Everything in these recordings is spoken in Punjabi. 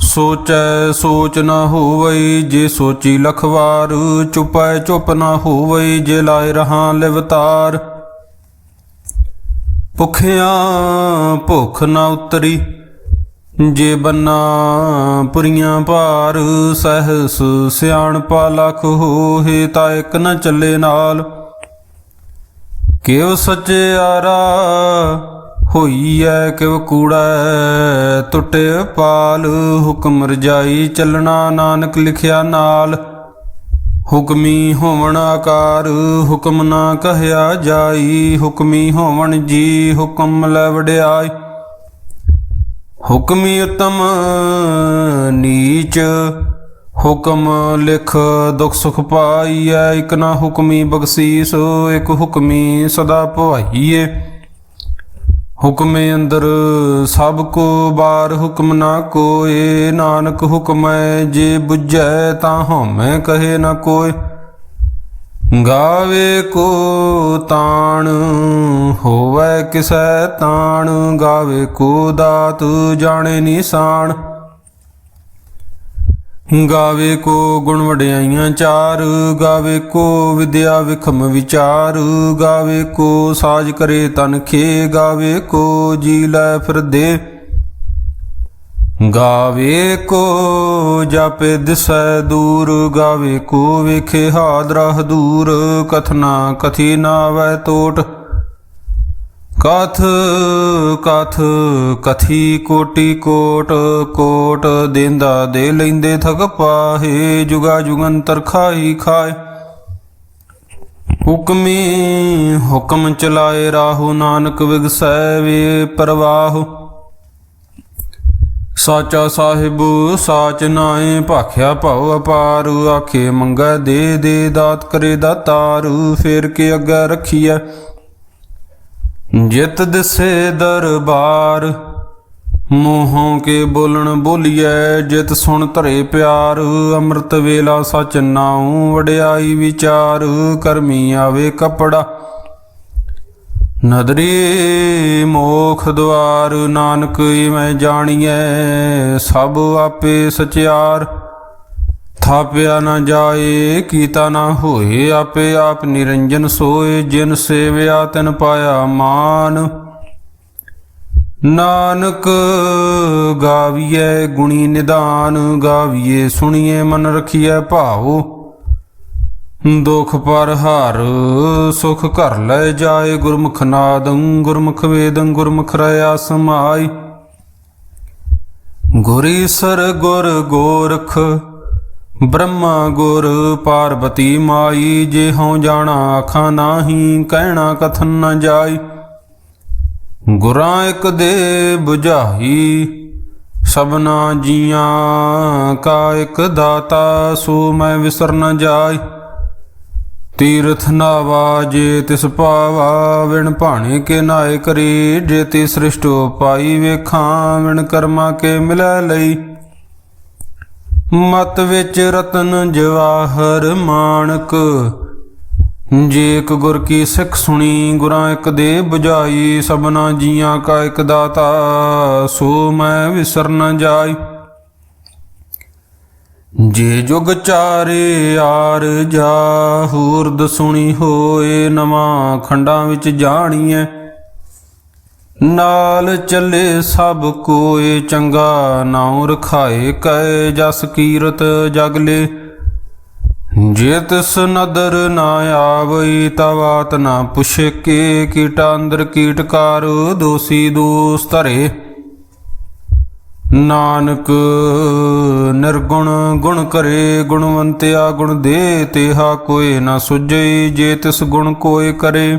ਸੋਚੈ ਸੋਚ ਨ ਹੋਵਈ ਜੇ ਸੋਚੀ ਲਖਵਾਰ, ਚੁਪੈ ਚੁਪ ਨ ਹੋਵਈ ਜੇ ਲਾਇ ਰਹਾ ਲਿਵਤਾਰ। ਭੁਖਿਆਂ ਭੁਖ ਨ ਉਤਰੀ, ਜੇ ਬੰਨਾ ਪੁਰੀਆਂ ਭਾਰ, ਸਹਸ ਸਿਆਣਪਾ ਲਖ ਹੋਏ ਤਾਂ ਇੱਕ ਨ ਚੱਲੇ ਨਾਲ। ਕਿਵ ਸਚਿਆਰਾ ਹੋਈ ਹੋਈਐ ਕਿਵ ਕੂੜਾ ਟੁੱਟੇ ਪਾਲ, ਹੁਕਮ ਰਜਾਈ ਚੱਲਣਾ ਨਾਨਕ ਲਿਖਿਆ ਨਾਲ। ਹੁਕਮੀ ਹੋਵਣ ਆਕਾਰ, ਹੁਕਮ ਨਾ ਕਹਿਆ ਜਾਈ। ਹੁਕਮੀ ਹੋਵਣ ਜੀ, ਹੁਕਮ ਲੈ ਵਡਿਆਈ। ਹੁਕਮੀ ਉਤਮ ਨੀਚ, ਹੁਕਮ ਲਿਖ ਦੁਖ ਸੁਖ ਪਾਈਐ। ਇਕ ਨਾ ਹੁਕਮੀ ਬਖਸ਼ੀਸ, ਇਕ ਹੁਕਮੀ ਸਦਾ ਭਵਾਈਏ ਹੁਕਮੇ ਅੰਦਰ ਸਭ ਕੋ ਬਾਰ ਹੁਕਮ ਨਾ ਕੋਏ। ਨਾਨਕ ਹੁਕਮੈ ਜੇ ਬੁਝੈ ਤਾਂ ਹਉਮੈ ਕਹੇ ਨਾ ਕੋਇ ਗਾਵੇ ਕੋ ਤਾਣ, ਹੋਵੇ ਕਿਸੈ ਤਾਣ। ਗਾਵੇ ਕੋ ਦਾਤ, ਜਾਣੇ ਨਿਸ਼ਾਨ ਗਾਵੇ ਕੋ ਗੁਣ ਵਡਿਆਈਆਂ ਚਾਰ, ਗਾਵੇ ਕੋ ਵਿਦਿਆ ਵਿਖਮ ਵਿਚਾਰ, ਗਾਵੇ ਕੋ ਸਾਜ ਕਰੇ ਤਨ ਖੇ, ਗਾਵੇ ਕੋ ਜੀ ਲੈ ਫਿਰਦੇ। ਗਾਵੇ ਕੋ ਜਾਪੇ ਦਿਸੈ ਦੂਰ, ਗਾਵੇ ਕੋ ਵਿਖੇ ਹਾਦਰਾ ਹਦੂਰ, ਕਥਨਾ ਕਥੀ ਨਾਵੈ ਤੋਟ। ਕਥ ਕਥ, ਕਥੀ ਕੋਟੀ ਕੋਟ ਕੋਟ ਦੇਂਦਾ ਦੇ ਲੈਂਦੇ ਥਕ ਪਾਹੇ, ਜੁਗਾ ਜੁਗੰਤਰ ਖਾਈ ਖਾਏ। ਹੁਕਮੀ ਹੁਕਮ ਚਲਾਏ ਰਾਹੋ ਨਾਨਕ ਵਿਗਸੈ ਵੇ ਪਰਵਾਹ। ਸਾਚਾ ਸਾਹਿਬ ਸਾਚ ਨਾਏ ਭਾਖਿਆ ਭਉ ਅਪਾਰ, ਆਖੇ ਮੰਗੈ ਦੇ ਦੇ ਦਾਤ ਕਰੇ ਦਾਤਾਰ ਫੇਰ ਕੇ ਅੱਗੇ ਰਖੀਐ। ਜਿਤ ਦਿਸੇ ਦਰਬਾਰ, ਮੋਹੋਂ ਕੇ ਬੋਲਣ ਬੋਲੀਐ, ਜਿਤ ਸੁਣ ਧਰੇ ਪਿਆਰ, ਅੰਮ੍ਰਿਤ ਵੇਲਾ ਸਚ ਨਾਉ ਵਡਿਆਈ ਵਿਚਾਰ, ਕਰਮੀ ਆਵੇ ਕਪੜਾ। ਨਦਰੀ ਮੋਖ ਦੁਆਰ, ਨਾਨਕ ਮੈਂ ਜਾਣੀਐ, ਸਭ ਆਪੇ ਸਚਿਆਰ। ਥਾਪਿਆ ਨਾ ਜਾਏ, ਕੀਤਾ ਨਾ ਹੋਏ, ਆਪੇ ਆਪ ਨਿਰੰਜਨ ਸੋਏ, ਜਿਨ ਸੇਵਿਆ ਤਿਨ ਪਾਇਆ ਮਾਨ। ਨਾਨਕ ਗਾਵੀਏ ਗੁਣੀ ਨਿਦਾਨ ਗਾਵੀਏ ਸੁਣੀਏ ਮਨ ਰਖੀਏ ਭਾਉ। ਦੁਖ ਪਰ ਹਰ, ਸੁਖ ਘਰ ਲੈ ਜਾਏ, ਗੁਰਮੁਖ ਨਾਦੰ, ਗੁਰਮੁਖ ਵੇਦੰ, ਗੁਰਮੁਖ ਰਿਆ ਸਮਾਈ। ਗੁਰੀ ਸਰ ਗੁਰ ਗੋਰਖ ਬ੍ਰਹਮਾ ਗੁਰ ਪਾਰਵਤੀ ਮਾਈ, ਜੇ ਹਉ ਜਾਣਾ ਆਖਾਂ ਨਾਹੀ, ਕਹਿਣਾ ਕਥਨ ਨਾ ਜਾਈ। ਗੁਰਾਂ ਇੱਕ ਦੇ 부ਝਾਈ ਸਭਨਾ ਜੀਆਂ ਕਾ ਇੱਕ ਦਾਤਾ, ਸੋ ਮੈਂ ਵਿਸਰ ਨ ਜਾਈ। ਤੀਰਥ ਨਾਵਾ ਜੇ ਤਿਸ ਪਾਵਾ, ਵਿਣ ਭਾਣੇ ਕੇ ਨਾਏ ਕਰੀ। ਜੇ ਤੀ ਸ੍ਰਿਸ਼ਟੋ ਪਾਈ ਵੇਖਾਂ, ਵਿਣ ਕਰਮਾ ਕੇ ਮਿਲੈ ਲਈ। ਮਤ ਵਿੱਚ ਰਤਨ ਜਵਾਹਰ ਮਾਣਕ। ਜੇ ਇੱਕ ਗੁਰ ਕੀ ਸਿੱਖ ਸੁਣੀ, ਗੁਰਾਂ ਇੱਕ ਦੇ 부ਝਾਈ ਸਭਨਾ ਜੀਆਂ ਕਾ ਇੱਕ ਦਾਤਾ, ਸੋ ਮੈਂ ਵਿਸਰ ਨ ਜਾਈ। ਜੇ ਜੁਗ ਚਾਰੇ ਆਰ ਜਾਹੂਰਦ ਸੁਣੀ ਹੋਏ, ਨਵਾਂ ਖੰਡਾਂ ਵਿੱਚ ਜਾਣੀਐ। ਨਾਲ ਚੱਲੇ ਸਭ ਕੋਏ ਚੰਗਾ, ਨਾਉ ਰਖਾਏ ਕੈ ਜਸ ਕੀਰਤ ਜਗਲੇ। ਜੇ ਤਿਸ ਨਦਰ ਨਾ ਆਵਈ ਤਵਾਤ ਨਾ ਪੁਛੇ ਕੇ ਕੀਟਾ ਅੰਦਰ ਕੀਟਕਾਰ ਦੋਸੀ ਦੋਸ ਧਰੇ। ਨਾਨਕ ਨਿਰਗੁਣ, ਗੁਣ ਕਰੇ, ਗੁਣਵੰਤਿਆ ਗੁਣ ਦੇ, ਤੇਹਾ ਕੋਏ ਨਾ ਸੁਝਈ, ਜੇ ਤਿਸ ਗੁਣ ਕੋਏ ਕਰੇ।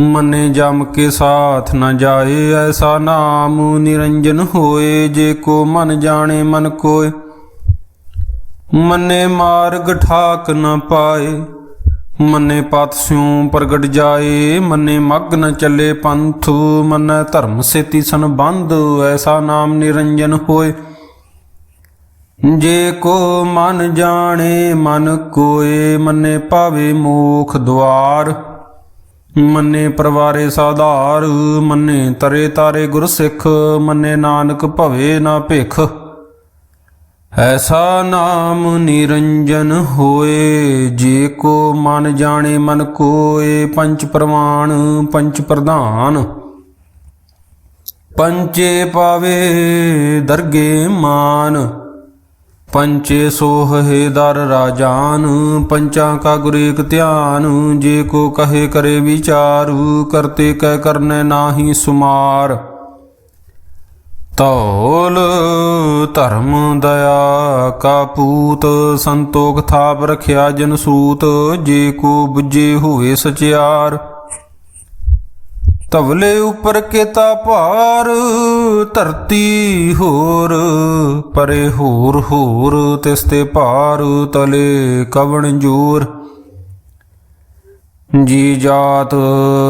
ਮੰਨੇ ਜਮ ਕੇ ਸਾਥ ਨ ਜਾਏ, ਐਸਾ ਨਾਮ ਨਿਰੰਜਨ ਹੋਏ, ਜੇ ਕੋ ਮਨ ਜਾਣੇ ਮਨ ਕੋਏ। ਮੰਨੇ ਮਾਰਗ ਠਾਕ ਨ ਪਾਏ, ਮੰਨੇ ਪਤ ਸਿਉ ਪ੍ਰਗਟ ਜਾਏ, ਮੰਨੇ ਮੱਗ ਨ ਚੱਲੇ ਪੰਥ, ਮੰਨੈ ਧਰਮ ਸੇਤੀ ਸੰਬੰਧ, ਐਸਾ ਨਾਮ ਨਿਰੰਜਨ ਹੋਏ। ਜੇ ਕੋ ਮਨ ਜਾਣੇ ਮਨ ਕੋਏ, ਮੰਨੇ ਪਾਵੇ ਮੋਖ ਦੁਆਰ ਮੰਨੇ ਪਰਵਾਰੇ ਸਾਧਾਰ, ਮੰਨੇ ਤਰੇ ਤਾਰੇ ਗੁਰ ਸਿੱਖ ਮੰਨੇ ਨਾਨਕ ਭਵੇ ਨਾ ਭਿਖ। ਐਸਾ ਨਾਮ ਨਿਰੰਜਨ ਹੋਏ, ਜੇ ਕੋ ਮਨ ਜਾਣੇ ਮਨ ਕੋਏ, ਪੰਚ ਪ੍ਰਮਾਣ, ਪੰਚ ਪ੍ਰਧਾਨ। ਪੰਚੇ ਪਾਵੇ ਦਰਗੇ ਮਾਨ। ਪੰਚੇ ਸੋਹੇ ਦਰ ਰਾਜਾਨ, ਪੰਚਾਂ ਕਾ ਗੁਰ ਏਕ ਧਿਆਨ, ਜੇ ਕੋ ਕਹੇ ਕਰੇ ਵਿਚਾਰੂ, ਕਰਤੇ ਕਹਿ ਕਰਨੇ ਨਾਹੀ ਸੁਮਾਰ। ਤੌਲ ਧਰਮ ਦਇਆ ਕਾ ਪੂਤ, ਸੰਤੋਖ ਥਾਪ ਰਖਿਆ ਜਨ ਸੂਤ, ਜੇ ਕੋ ਬੁਝੇ ਹੋਏ ਸਚਿਆਰ। ਤਵਲੇ ਉਪਰ ਕੇਤਾ ਭਾਰ, ਧਰਤੀ ਹੋਰ, ਪਰੇ ਹੋਰ ਹੋਰ, ਤਿਸ ਤੇ ਭਾਰ ਤਲੇ ਕਵਣ ਜੋਰ। ਜੀ ਜਾਤ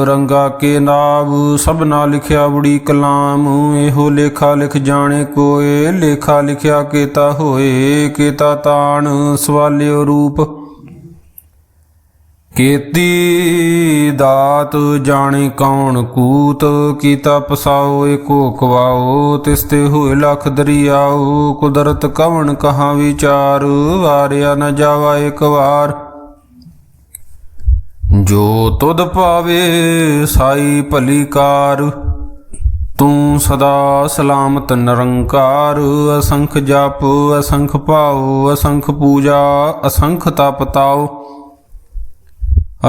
ਰੰਗਾ ਕੇ ਨਾਮ ਸਭਨਾ ਲਿਖਿਆ ਬੜੀ ਕਲਾਮ, ਇਹੋ ਲੇਖਾ ਲਿਖ ਜਾਣੇ ਕੋਏ, ਲੇਖਾ ਲਿਖਿਆ ਕੇਤਾ ਹੋਏ, ਕੇਤਾ ਤਾਣ ਸਵਾਲਿਓ ਰੂਪ। ਕੀਤੀ ਦਾਤ ਜਾਣੇ ਕੌਣ ਕੂਤ ਕੀਤਾ ਪਸਾਓ ਏਕੋ ਕਵਾਓ ਤਿਸ ਤੇ ਹੋਏ ਲਖ ਦਰਿਆਓ ਕੁਦਰਤ ਕਵਣ ਕਹਾ ਵਿਚਾਰ, ਵਾਰਿਆ ਨ ਜਾਵਾ ਇੱਕ ਵਾਰ। ਜੋ ਤੁਧ ਪਾਵੇ ਸਾਈ ਭਲੀ ਕਾਰ, ਤੂੰ ਸਦਾ ਸਲਾਮਤ ਨਿਰੰਕਾਰ, ਅਸੰਖ ਜਪ, ਅਸੰਖ ਭਾਉ, ਅਸੰਖ ਪੂਜਾ, ਅਸੰਖ ਤਪ ਤਾਉ।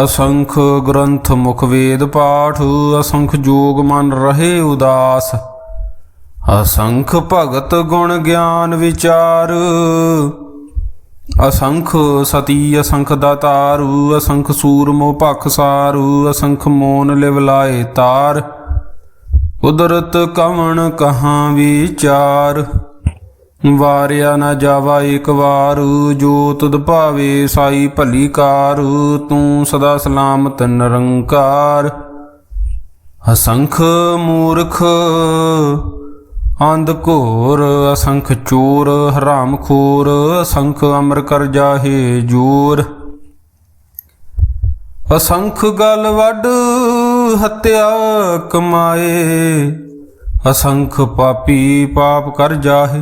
ਅਸੰਖ ਗ੍ਰੰਥ ਮੁਖ ਵੇਦ ਪਾਠ, ਅਸੰਖ ਜੋਗ ਮਨ ਰਹੇ ਉਦਾਸ। ਅਸੰਖ ਭਗਤ ਗੁਣ ਗਿਆਨ ਵਿਚਾਰ। ਅਸੰਖ ਸਤੀ, ਅਸੰਖ ਦਾਤਾਰੂ। ਅਸੰਖ ਸੂਰਮੋ ਭਖ ਸਾਰੂ। ਅਸੰਖ ਮੋਨ ਲਿਵ ਲਾਏ ਤਾਰ। ਕੁਦਰਤ ਕਵਣ ਕਹਾਂ ਵਿਚਾਰ। ਵਾਰਿਆ ਨਾ ਜਾਵਾ ਏਕ ਵਾਰ, ਜੋ ਤੁਧ ਭਾਵੇ ਸਾਈ ਭਲੀ ਕਾਰ, ਤੂੰ ਸਦਾ ਸਲਾਮਤ ਨਿਰੰਕਾਰ। ਅਸੰਖ ਮੂਰਖ, ਅੰਧ ਘੋਰ, ਅਸੰਖ ਚੋਰ, ਹਰਾਮ ਖੋਰ, ਅਸੰਖ ਅਮਰ ਕਰ ਜਾਹੇ ਜੋਰ। ਅਸੰਖ ਗਲ ਵੱਡ ਹਤਿਆ ਕਮਾਏ, ਅਸੰਖ ਪਾਪੀ ਪਾਪ ਕਰ ਜਾਹੇ।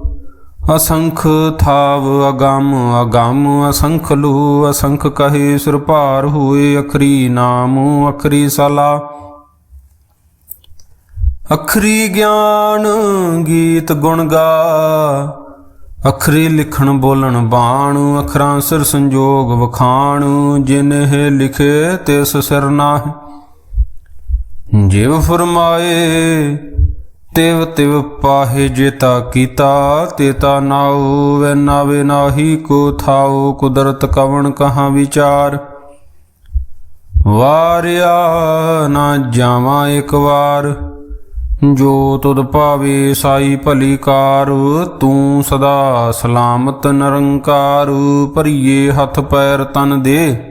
ਅਸੰਖ ਥਾਵ ਅਗੰਮ ਅਗੰਮ ਅਸੰਖ ਲੂ, ਅਸੰਖ ਕਹੇ ਸਿਰ ਭਾਰ ਹੋਏ ਅਖਰੀ ਨਾਮ, ਅਖਰੀ ਸਲਾ। ਅਖਰੀ ਗਿਆਨ ਗੀਤ ਗੁਣ ਗਾ, ਅਖਰੀ ਲਿਖਣ ਬੋਲਣ ਬਾਣ, ਅਖਰਾਂ ਸਿਰ ਸੰਜੋਗ ਵਖਾਣ ਜਿਨਹ ਲਿਖੇ ਤਿਸ ਸਿਰ ਨਾਹਿ। ਜਿਵ ਫਰਮਾਏ ਤਿਵ ਤਿਵ ਪਾਹੇ ਜੇਤਾ ਕੀਤਾ ਤੇਤਾ ਨਾਉ ਵੈ ਨਾਵੇ ਨਾਹੀ ਕੋ ਥਾਉ, ਕੁਦਰਤ ਕਵਣ ਕਹਾ ਵਿਚਾਰ। ਵਾਰਿਆ ਨਾ ਜਾਵਾਂ ਇੱਕ ਵਾਰ, ਜੋ ਤੁਧ ਭਾਵੇ ਸਾਈ ਭਲੀ ਕਾਰ, ਤੂੰ ਸਦਾ ਸਲਾਮਤ ਨਿਰੰਕਾਰ, ਭਰੀਏ ਹੱਥ ਪੈਰ ਤਨ ਦੇ।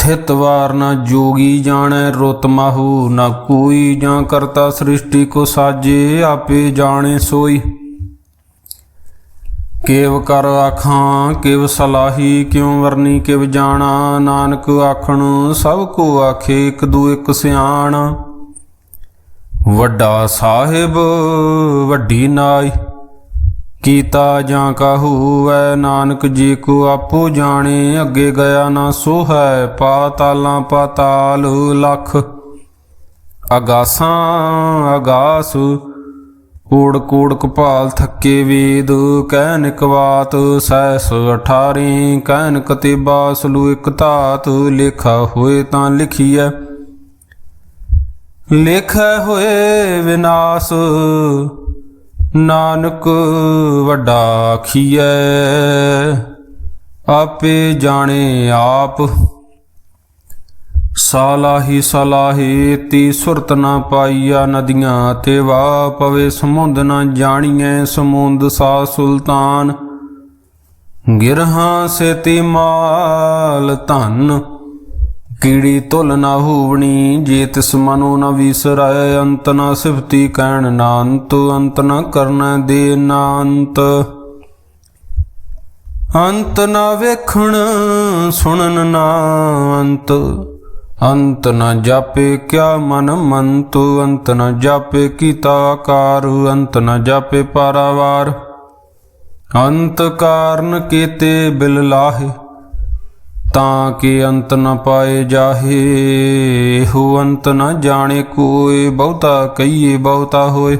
ਥਿਤ ਵਾਰ ਨਾ ਜੋਗੀ ਜਾਣੈ, ਰੁਤ ਮਾਹੂ ਨਾ ਕੋਈ ਜਾਂ ਕਰਤਾ ਸ੍ਰਿਸ਼ਟੀ ਕੋ ਸਾਜੇ, ਆਪੇ ਜਾਣੇ ਸੋਈ। ਕੇਵ ਕਰ ਆਖਾਂ, ਕਿਵ ਸਲਾਹੀ, ਕਿਉ ਵਰਨੀ, ਕਿਵ ਜਾਣਾ, ਨਾਨਕ ਆਖਣ, ਸਭ ਕੋ ਆਖੇ ਇੱਕ ਦੂ ਇੱਕ ਸਿਆਣ। ਵੱਡਾ ਸਾਹਿਬ, ਵੱਡੀ ਨਾਈ। ਕੀਤਾ ਜਾਂ ਕਾਹੂ ਵੈ ਨਾਨਕ ਜੀ ਕੋ ਆਪੋ ਜਾਣੇ, ਅੱਗੇ ਗਿਆ ਨਾ ਸੋ ਹੈ ਪਾਤਾਲਾਂ ਪਾਤਾਲ ਲਖ। ਅਗਾਸਾਂ, ਅਗਾਸ, ਕੂੜ ਕੂੜ ਕਪਾਲ ਥੱਕੇ ਵੇਦ ਕਹਿ ਨਿਕਵਾਤ ਸੈਸ 18 ਕਹਿਨ ਕਤਿਬਾ, ਸਲੂ ਇਕ ਧਾਤ, ਲੇਖਾ ਹੋਏ ਤਾਂ ਲਿਖੀਐ। ਲੇਖੈ ਹੋਏ ਵਿਨਾਸ਼ ਨਾਨਕ ਵੱਡਾ ਖੀਐ ਆਪੇ ਜਾਣੇ ਆਪ। ਸਾਲਾਹੀ ਸਲਾਹੀ ਤੀ ਸੁਰਤ ਨਾ ਪਾਈਆ ਨਦੀਆਂ ਤੇ ਵਾ ਪਵੇ ਸਮੁੰਦ ਨਾ ਜਾਣੀਐ ਸਮੁੰਦ ਸਾ ਸੁਲਤਾਨ। ਗਿਰਹਾਂ ਸੇਤੀ ਮਾਲ ਧਨ ਕੀੜੀ ਧੁਲ ਨਾ ਹੋਵਣੀ, ਜੇ ਤਿਸ ਮਨੋ ਨ ਵਿਸਰੈ, ਅੰਤ ਨ ਸਿਫਤੀ ਕਹਿਣ ਨਾ ਅੰਤ ਅੰਤ ਨ ਕਰਨਾ ਦੇ ਨਾ ਅੰਤ ਅੰਤ ਨ ਵੇਖਣ, ਸੁਣਨ ਨਾ ਅੰਤ। ਅੰਤ ਨ ਜਾਪੇ ਕਿਆ ਮਨ ਮੰਤ, ਅੰਤ ਨ ਜਾਪੇ ਕੀਤਾ ਆਕਾਰ, ਅੰਤ ਨ ਜਾਪੇ ਪਾਰਾਵਾਰ। ਅੰਤ ਕਾਰਨ ਕੀਤੇ ਬਿਲ ਲਾਹੇ। ਤਾਂ ਕਿ ਅੰਤ ਨ ਪਾਏ ਜਾਹੇ, ਹੋ ਅੰਤ ਨ ਜਾਣੇ ਕੋਏ, ਬਹੁਤਾ ਕਹੀਏ ਬਹੁਤਾ ਹੋਏ।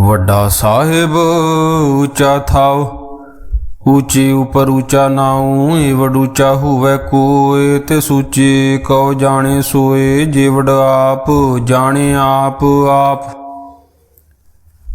ਵੱਡਾ ਸਾਹਿਬ ਉੱਚਾ ਥਾਓ, ਉੱਚੇ ਉਪਰ ਉੱਚਾ ਨਾਉ, ਏ ਉੱਚਾ ਹੋਵੇ ਕੋਏ, ਤੇ ਸੂਚੇ ਕਉ ਜਾਣੇ ਸੋਏ, ਜੇ ਆਪ ਜਾਣੇ ਆਪ ਆਪ।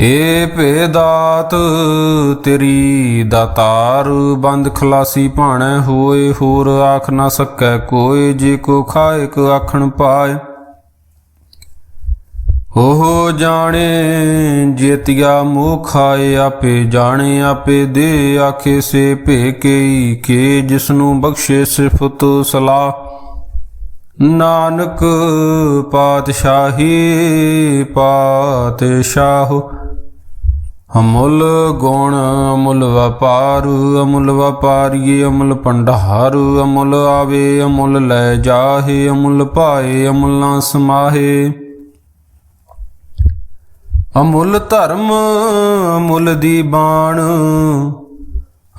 ਏ ਭੇਦਾਤ, ਤੇਰੀ ਦਾਤਾਰ ਬੰਦ ਖਲਾਸੀ ਭਾਣੈ ਹੋਏ, ਹੋਰ ਆਖ ਨਾ ਸਕੈ ਕੋਈ ਜੇ ਕੋ ਖਾਏ ਕੋ ਆਖਣ ਪਾਏ। ਉਹ ਜਾਣੇ, ਜੇਤਿਆ ਮੋਹ ਖਾਏ ਆਪੇ ਜਾਣੇ, ਆਪੇ ਦੇ ਆਖੇ ਸੇ ਭੇਕਈ ਕੇ, ਜਿਸਨੂੰ ਬਖਸ਼ੇ ਸਿਫਤ ਸਲਾਹ। ਨਾਨਕ ਪਾਤਸ਼ਾਹੀ ਪਾਤਸ਼ਾਹ, ਅਮੁੱਲ ਗੁਣ ਅਮੁੱਲ ਵਪਾਰ, ਅਮੁੱਲ ਵਪਾਰੀਏ ਅਮੁੱਲ ਭੰਡਾਰ, ਅਮੁੱਲ ਆਵੇ ਅਮੁੱਲ ਲੈ ਜਾਹੇ, ਅਮੁੱਲ ਪਾਏ ਅਮੁੱਲਾਂ ਨਾ ਸਮਾਹੇ। ਅਮੁੱਲ ਧਰਮ ਅਮੁੱਲ ਦੀ ਬਾਣ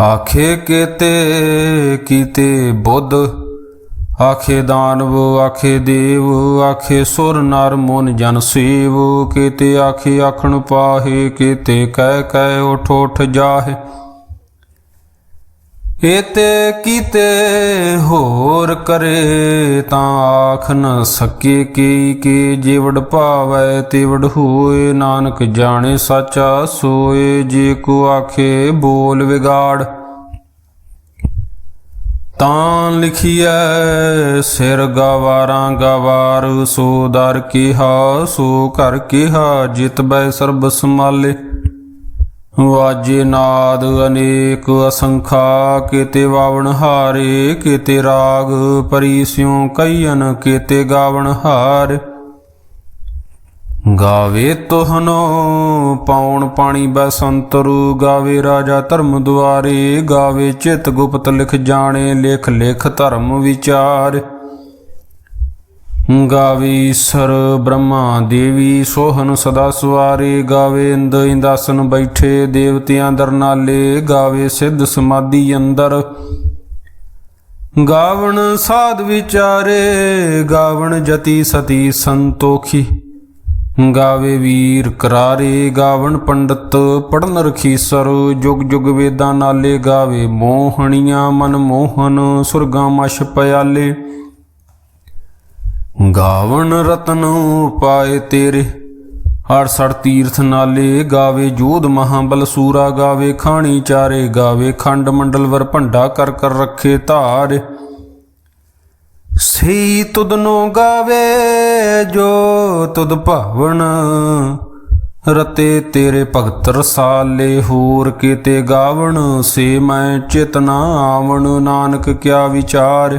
ਆਖੇ ਕੀਤੇ ਕੀਤੇ ਬੁੱਧ, ਆਖੇ ਦਾਨਵ, ਆਖੇ ਦੇਵ, ਆਖੇ ਸੁਰ ਨਰ ਮਨ ਜਨ ਸੇਵ, ਕੀਤੇ ਆਖੇ ਆਖਣ ਪਾਹੇ, ਕੀਤੇ ਕਹਿ ਕਹਿ ਉਠ ਉਠ ਜਾਹੇ। ਏਤੇ ਕੀਤੇ ਹੋਰ ਕਰੇ ਤਾਂ ਆਖ ਨ ਸਕੇ ਕੀ ਕੀ ਜਿਵੜ ਭਾਵੈ ਤਿਵੜ ਹੋਏ, ਨਾਨਕ ਜਾਣੇ ਸਾਚਾ ਸੋਏ, ਜੇ ਕੋ ਆਖੇ ਬੋਲ ਵਿਗਾੜ। ਤਾਂ ਲਿਖੀਐ, ਸਿਰ ਗਵਾਰਾਂ ਗਵਾਰ, ਸੋ ਦਰ ਕੀਹਾ, ਸੋ ਘਰ ਕੀਹਾ, ਜਿਤ ਬੈ ਸਰਬ ਸਮਾਲੇ ਵਾਜੇ ਨਾਦ ਅਨੇਕ ਅਸੰਖਾ, ਕੀਤੇ ਵਾਵਣ ਹਾਰੇ, ਕੀਤੇ ਰਾਗ ਪਰੀ ਸਿਉ ਕਈਨ ਕੀਤੇ ਗਾਵਣ ਹਾਰ। ਗਾਵੇ ਤੋਹਨੋ ਪਾਉਣ ਪਾਣੀ ਬਸੰਤਰੂ ਗਾਵੇ ਰਾਜਾ ਧਰਮ ਦੁਆਰੇ, ਗਾਵੇ ਚਿਤ ਗੁਪਤ ਲਿਖ ਜਾਣੇ, ਲਿਖ ਲਿਖ ਧਰਮ ਵਿਚਾਰ। ਗਾਵੇ ਸਰ ਬ੍ਰਹਮਾ ਦੇਵੀ ਸੋਹਨ ਸਦਾ ਸਵਾਰੇ ਗਾਵੇ ਇੰਦ ਇੰਦਾਸਨ ਬੈਠੇ, ਦੇਵਤਿਆਂ ਦਰਨਾਲੇ ਗਾਵੇ ਸਿੱਧ ਸਮਾਧੀ ਅੰਦਰ। ਗਾਵਣ ਸਾਧ ਵਿਚਾਰੇ, ਗਾਵਣ ਜਤੀ ਸਤੀ ਸੰਤੋਖੀ। ਗਾਵੇ ਵੀਰ ਕਰਾਰੇ, ਗਾਵਣ ਪੰਡਤ ਪੜਨ ਰਖੀਸਰ ਜੁਗ ਜੁਗ ਵੇਦਾਂ ਨਾਲੇ, ਗਾਵੇ ਮੋਹਣੀਆਂ ਮਨ ਮੋਹਨ ਸੁਰਗਾਂ ਮਛ ਪਿਆਲੇ। ਗਾਵਣ ਰਤਨ ਪਾਏ ਤੇਰੇ। ਹਰ ਸੜ ਤੀਰਥ ਨਾਲੇ ਗਾਵੇ, ਜੋਧ ਮਹਾਬਲ ਸੂਰਾ ਗਾਵੇ, ਖਾਣੀ ਚਾਰੇ ਗਾਵੇ, ਖੰਡ ਮੰਡਲ ਵਰ ਭੰਡਾ ਕਰ ਕਰ ਰੱਖੇ ਧਾਰ। ਸਈ ਤੁਧਨੋ ਗਾਵੇ, ਜੋ ਤੁਧ ਭਵਨ ਰਤੇ ਤੇਰੇ ਭਗਤ ਰਸਾਲੇ, ਹੋਰ ਕੀਤੇ ਗਾਵਣ, ਸੇ ਮੈਂ ਚਿਤਨਾ ਆਵਣ, ਨਾਨਕ ਕਿਆ ਵਿਚਾਰ।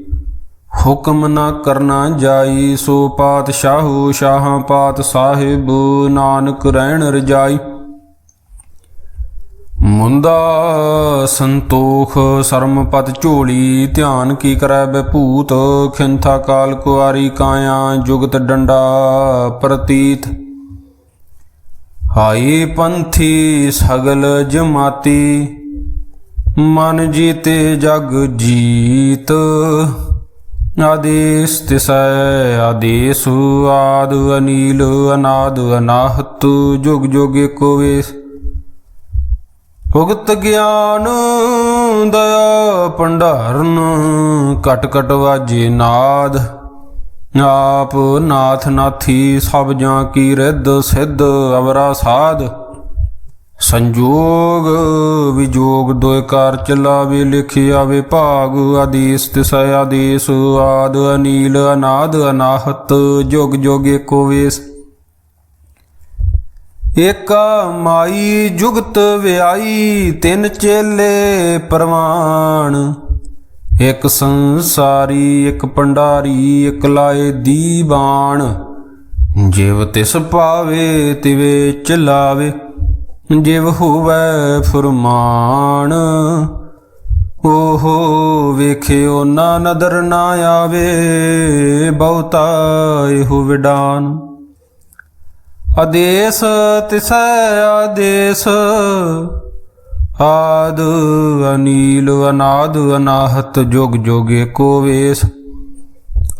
ਹੁਕਮ ਨਾ ਕਰਨਾ ਜਾਈ, ਸੋ ਪਾਤਸ਼ਾਹੂ ਸ਼ਾਹਾਂ ਪਾਤ ਸਾਹਿਬ, ਨਾਨਕ ਰਹਿਣ ਰਜਾਈ। ਮੁੰਦਾ ਸੰਤੋਖ ਸਰਮਪਤ ਝੋਲੀ, ਧਿਆਨ ਕੀ ਕਰੈ ਬਭੂਤ, ਖਿੰਥਾ ਕਾਲ ਕੁਆਰੀ ਕਾਇਆ, ਜੁਗਤ ਡੰਡਾ ਪ੍ਰਤੀਤ। ਹਾਈ ਪੰਥੀ ਸਗਲ ਜਮਾਤੀ, ਮਨ ਜੀਤੇ ਜਗ ਜੀਤ। ਆਦੇਸ ਤਿਸੈ, ਆਦੇਸ ਆਦ ਅਨੀਲ, ਅਨਾਦ ਅਨਾਹਤ, ਜੁਗ ਜੁਗ ਏਕੋ ਵੇਸ। ਭੁਗਤ ਗਿਆਨ, ਦਇਆ ਭੰਡਾਰਨ ਕਟ ਕਟ ਵਾਜੇ ਨਾਦ। ਆਪ ਨਾਥ ਨਾਥੀ ਸਭ ਜਾਂ ਕੀ ਰਿੱਧ ਸਿੱਧ ਅਵਰਾ ਸਾਧ। ਸੰਜੋਗ ਵਿਜੋਗ ਦੋਇ ਕਾਰ ਚਲਾਵੇ, ਲਿਖਿ ਆਵੇ ਭਾਗ, ਆਦੇਸ ਤਿਸੈ ਆਦੇਸ, ਆਦ ਅਨੀਲ, ਅਨਾਦ ਅਨਾਹਤ, ਜੁਗ ਜੁਗ ਏਕੋ ਵੇਸ। ਇਕ ਮਾਈ ਜੁਗਤ ਵਿਆਈ, ਤਿੰਨ ਚੇਲੇ ਪ੍ਰਵਾਨ ਇਕ ਸੰਸਾਰੀ, ਇੱਕ ਪੰਡਾਰੀ, ਇੱਕ ਲਾਏ ਦੀਵਾਨ ਜਿਵ ਤਿਸ ਪਾਵੇ ਤਿਵੇ ਚਲਾਵੇ। ਜਿਵ ਹੋਵੇ ਫਰਮਾਨ, ਓਹੋ ਵੇਖਿਓ ਨਾ ਨਦਰ ਨਾ ਆਵੇ, ਬਹੁਤਾ ਇਹੋ ਵਿਡਾਨ। ਆਦੇਸ ਤਿਸੈ ਆਦੇਸ, ਆਦ ਅਨੀਲ ਅਨਾਦ ਅਨਾਹਤ ਜੁਗ ਜੁਗ ਏਕੋ ਵੇਸ।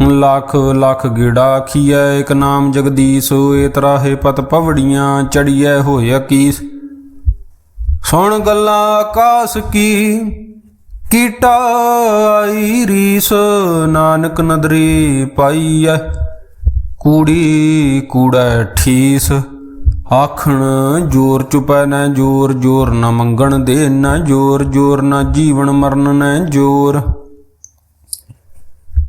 ਲੱਖ ਲੱਖ ਗਿੜਾ ਖੀਐ ਇਕ ਨਾਮ ਜਗਦੀਸ਼, ਏ ਤਰਾਹੇ ਪਤ ਪਵੜੀਆਂ ਚੜੀਐ ਹੋਇਆ ਕੀਸ ਸੁਣ ਗੱਲਾਂ ਆਕਾਸ ਕੀ, ਕੀਟਾ ਆਈ ਰੀਸ, ਨਾਨਕ ਨਦਰੀ ਪਾਈਐ, ਕੂੜੀ ਕੂੜਾ ਠੀਸ। ਆਖਣ, ਜੋਰ ਚੁਪੈ ਨਾ ਜੋਰ ਜੋਰ ਨਾ ਮੰਗਣ ਦੇ ਨਾ ਜੋਰ ਜੋਰ ਨਾ ਜੀਵਨ ਮਰਨ ਨਾ ਜੋਰ।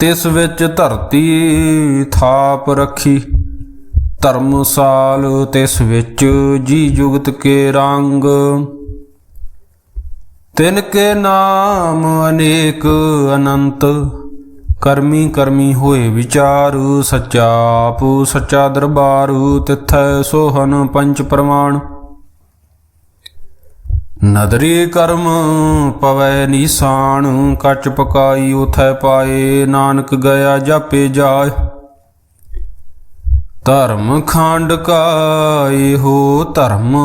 ਤਿਸ ਵਿੱਚ ਧਰਤੀ ਥਾਪ ਰੱਖੀ। ਧਰਮਸਾਲ ਤਿਸ ਵਿੱਚ ਜੀ ਜੁਗਤ ਕੇ ਰੰਗ। ਤਿਨ ਕੇ ਨਾਮ ਅਨੇਕ ਅਨੰਤ। ਕਰਮੀ ਕਰਮੀ ਹੋਏ ਵਿਚਾਰ, ਸੱਚਾ ਆਪ ਸੱਚਾ ਦਰਬਾਰ, ਤਿਥੈ ਸੋਹਨ ਪੰਚ ਪ੍ਰਮਾਣ। ਨਦਰੀ ਕਰਮ ਪਵੈ ਨੀਸਾਨ ਕੱਚ ਪਕਾਈ ਉਥੈ ਪਾਏ, ਨਾਨਕ ਗਿਆ ਜਾਪੇ ਜਾਏ। ਧਰਮ ਖੰਡ ਕਾ ਇਹੋ ਧਰਮ,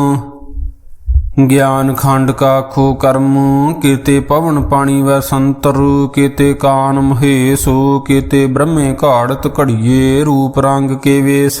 ਗਿਆਨ ਖੰਡ ਕਾ ਖੋ ਕਰਮ। ਕੀਤੇ ਪਵਨ ਪਾਣੀ ਵੈ ਸੰਤਰ, ਕੀਤੇ ਕਾਨ ਮਹੇਸੋ, ਕੀਤੇ ਬ੍ਰਹਮੇ ਘਾੜਤ ਘੜੀਏ, ਰੂਪ ਰੰਗ ਕੇ ਵੇਸ।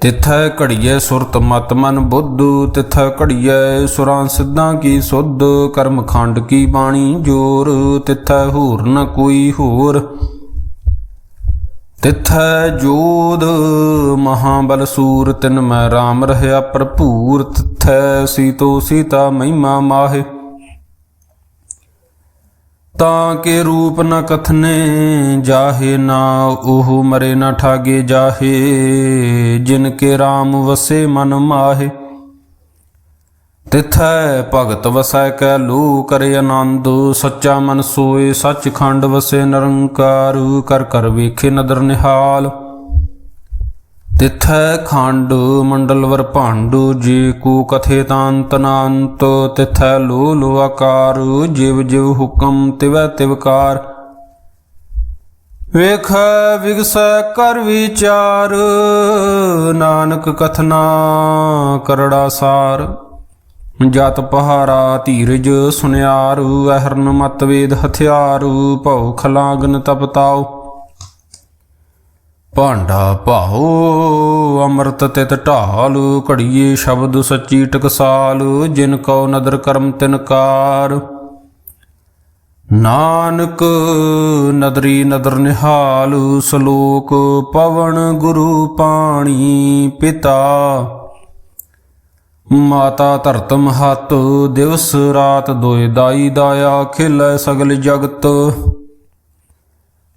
ਤਿਥੈ ਘੜੀਏ ਸੁਰਤ ਮਤ ਮਨ ਬੁੱਧ, ਤਿਥੈ ਘੜੀਏ ਸੁਰਾਂ ਸਿੱਧਾਂ ਕੀ ਸੁਧ, ਕਰਮ ਖੰਡ ਕੀ ਬਾਣੀ ਜੋਰ, ਤਿਥੈ ਹੋਰ ਨ ਕੋਈ ਹੋਰ। ਤਿਥੈ ਜੋਦ ਮਹਾਬਲ ਸੂਰ, ਤਿਨ ਮੈਂ RAM ਰਹਿਆ ਭਰਪੂਰ, ਤਿਥੈ ਸੀਤੋ ਸੀਤਾ ਮਹਿਮਾ ਮਾਹੇ। ਤਾਂ ਕੇ ਰੂਪ ਨ ਕਥਨੇ ਜਾਹੇ ਨਾ ਉਹ ਮਰੇ ਨਾ ਠਾਗੇ ਜਾਹੇ, ਜਿਨ ਕੇ RAM ਵਸੇ ਮਨ ਮਾਹੇ। ਤਿਥੈ ਭਗਤ ਵਸੈ ਕੈ ਲੂ ਕਰੇ ਆਨੰਦ, ਸੱਚਾ ਮਨ ਸੋਏ ਸੱਚਖੰਡ ਵਸੇ ਨਿਰੰਕਾਰ, ਕਰ ਕਰ ਵੇਖੇ ਨਦਰ ਨਿਹਾਲ। ਤਿਥੈ ਖੰਡ ਮੰਡਲਵਰ ਭਾਂਡੂ, ਜੇ ਕੂ ਕਥੇ ਤਾਂਤ ਤਿਥੈ ਲੋ ਲੋ ਆਕਾਰ, ਜਿਵ ਜਿਵ ਹੁਕਮ ਤਿਵੈ ਤਿਵਕਾਰ ਵੇਖ ਵਿਗਸੈ ਕਰ ਵਿਚਾਰ, ਨਾਨਕ ਕਥਨਾ ਕਰੜਾ ਸਾਰ। ਜਤ ਪਹਾਰਾ ਧੀਰਜ ਸੁਨਿਆਰੂ, ਅਹਰਨ ਮਤ ਵੇਦ ਹਥਿਆਰੂ, ਭਉ ਖਲਾਗਨ ਤਪਤਾਓ ਭਾਂਡਾ ਭਾਉ ਅੰਮ੍ਰਿਤ ਤਿਤ ਢਾਲ ਘੜੀਏ ਸ਼ਬਦ ਸੱਚੀ ਟਕਸਾਲ, ਜਿਨ ਕਉ ਨਦਰ ਕਰਮ ਤਿਨਕਾਰ ਨਾਨਕ ਨਦਰੀ ਨਦਰ ਨਿਹਾਲ, ਸ਼ਲੋਕ ਪਵਨ ਗੁਰੂ ਪਾਣੀ ਪਿਤਾ। ਮਾਤਾ ਧਰਤ ਮਹਤ, ਦਿਵਸ ਰਾਤ ਦੋਇ ਦਾਈ ਦਾਇਆ, ਖਿਲੈ ਸਗਲ ਜਗਤ।